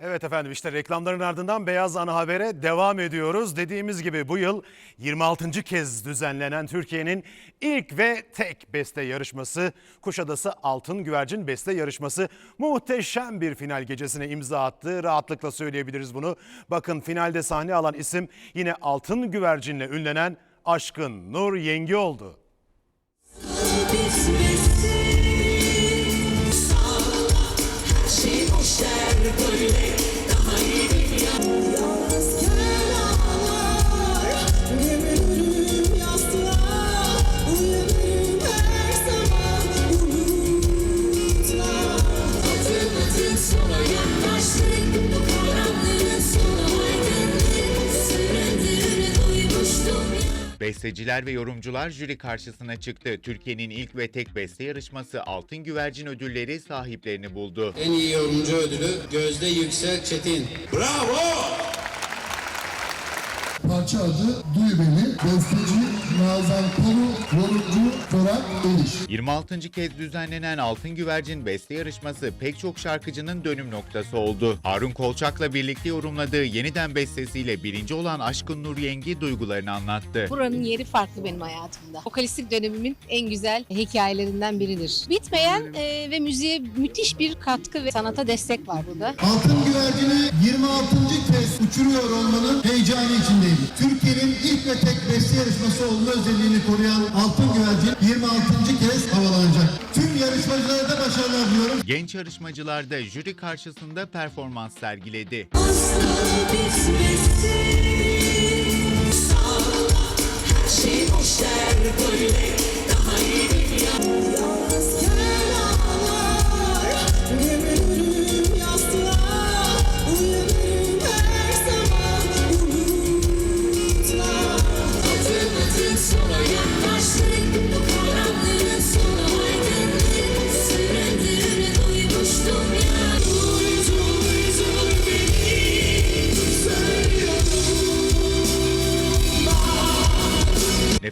Evet efendim işte reklamların ardından Beyaz Ana Haber'e devam ediyoruz. Dediğimiz gibi bu yıl 26. kez düzenlenen Türkiye'nin ilk ve tek beste yarışması Kuşadası Altın Güvercin Beste Yarışması muhteşem bir final gecesine imza attı. Rahatlıkla söyleyebiliriz bunu. Bakın finalde sahne alan isim yine Altın Güvercin'le ünlenen Aşkın Nur Yengi oldu. bitmesin Sağla The you. Besteciler ve yorumcular jüri karşısına çıktı. Türkiye'nin ilk ve tek beste yarışması Altın Güvercin ödülleri sahiplerini buldu. En iyi yorumcu ödülü Gözde Yüksel Çetin. Parça adı Duy Beni, besteci Nazan Kuru, yorumcu Eliş. 26. kez düzenlenen Altın Güvercin Beste Yarışması pek çok şarkıcının dönüm noktası oldu. Harun Kolçak'la birlikte yorumladığı yeniden bestesiyle birinci olan Aşkın Nur Yengi duygularını anlattı. Buranın yeri farklı benim hayatımda. Vokalistik dönemimin en güzel hikayelerinden biridir. Bitmeyen e, ve müziğe müthiş bir katkı ve sanata destek var burada. Altın güvercini 26. kez uçuruyor olmanın heyecanı içindeyim. Türkiye'nin ilk ve tek beste yarışması olma özelliğini koruyan Altın Güvercin 26. kez havalanacak. Tüm yarışmacılara da başarılar diliyorum. Genç yarışmacılar da jüri karşısında performans sergiledi. Asla bitmesin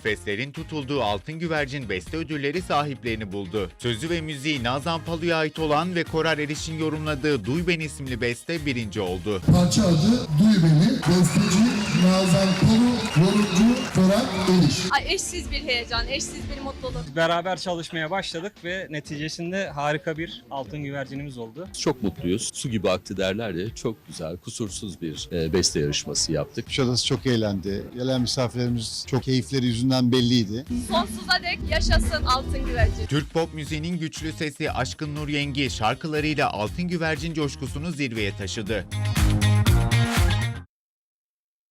Nefeslerin tutulduğu Altın Güvercin Beste Ödülleri sahiplerini buldu. Sözü ve müziği Nazan Palu'ya ait olan ve Korar Eriş'in yorumladığı Duy Ben isimli beste birinci oldu. Parça adı Duy Beni, besteci Nazan Kuru, yorumcu Ferhat Eliş. Ay eşsiz bir heyecan, eşsiz bir mutluluk. Beraber çalışmaya başladık ve neticesinde harika bir altın güvercinimiz oldu. Çok mutluyuz. Su gibi aktı derler ya. Çok güzel, kusursuz bir e, beste yarışması yaptık. Kuşadası çok eğlendi. Gelen misafirlerimiz çok keyifleri yüzünden belliydi. Sonsuza dek yaşasın altın güvercin. Türk pop müziğinin güçlü sesi Aşkın Nur Yengi şarkılarıyla Altın Güvercin coşkusunu zirveye taşıdı.